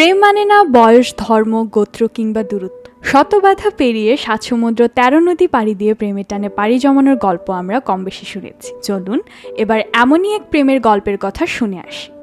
প্রেম মানে না বয়স, ধর্ম, গোত্র কিংবা দূরত্ব। শত বাধা পেরিয়ে সাত সমুদ্র তেরো নদী পাড়ি দিয়ে প্রেমের টানে পাড়ি জমানোর গল্প আমরা কম বেশি শুনেছি। চলুন, এবার এমনই এক প্রেমের গল্পের কথা শুনে আসি।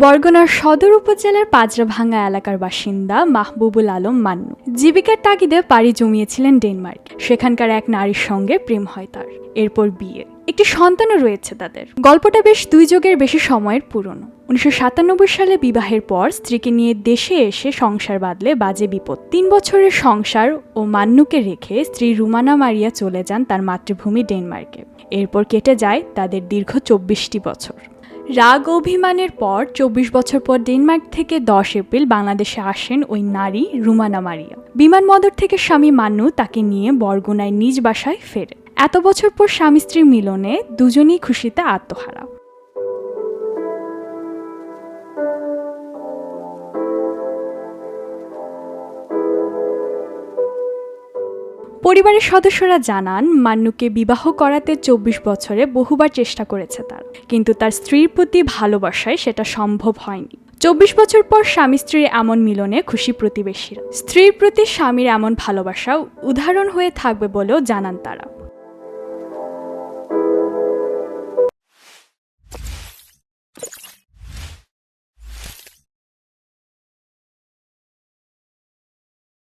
বরগুনার সদর উপজেলার পাজরাভাঙ্গা এলাকার বাসিন্দা মাহবুবুল আলম মান্নু। জীবিকার তাগিদে পাড়ি জমিয়েছিলেন ডেনমার্ক। সেখানকার এক নারীর সঙ্গে প্রেম হয় তার। এরপর বিয়ে। একটি সন্তানও রয়েছে তাদের। গল্পটা বেশ দুই যুগের বেশি সময়ের পুরনো। উনিশশো সাতানব্বই সালে বিবাহের পর স্ত্রীকে নিয়ে দেশে এসে সংসার বাঁধলে বাজে বিপদ। তিন বছরের সংসার ও মান্নুকে রেখে স্ত্রী রুমানা মারিয়া চলে যান তার মাতৃভূমি ডেনমার্কে। এরপর কেটে যায় তাদের দীর্ঘ চব্বিশটি বছর। রাগ অভিমানের পর চব্বিশ বছর পর ডেনমার্ক থেকে দশ এপ্রিল বাংলাদেশে আসেন ওই নারী রুমানা মারিয়া। বিমানবন্দর থেকে স্বামী মান্নু তাকে নিয়ে বরগুনায় নিজ বাসায় ফেরে এত বছর পর স্বামী স্ত্রীর মিলনে দুজনেই খুশিতে আত্মহারা। পরিবারের সদস্যরা জানান, মান্নুকে বিবাহ করাতে চব্বিশ বছরে বহুবার চেষ্টা করেছে তার। কিন্তু তার স্ত্রীর প্রতি ভালোবাসায় সেটা সম্ভব হয়নি। চব্বিশ বছর পর স্বামী স্ত্রীর এমন মিলনে খুশি প্রতিবেশীরা। স্ত্রীর প্রতি স্বামীর এমন ভালোবাসা উদাহরণ হয়ে থাকবে বলেও জানান তারা।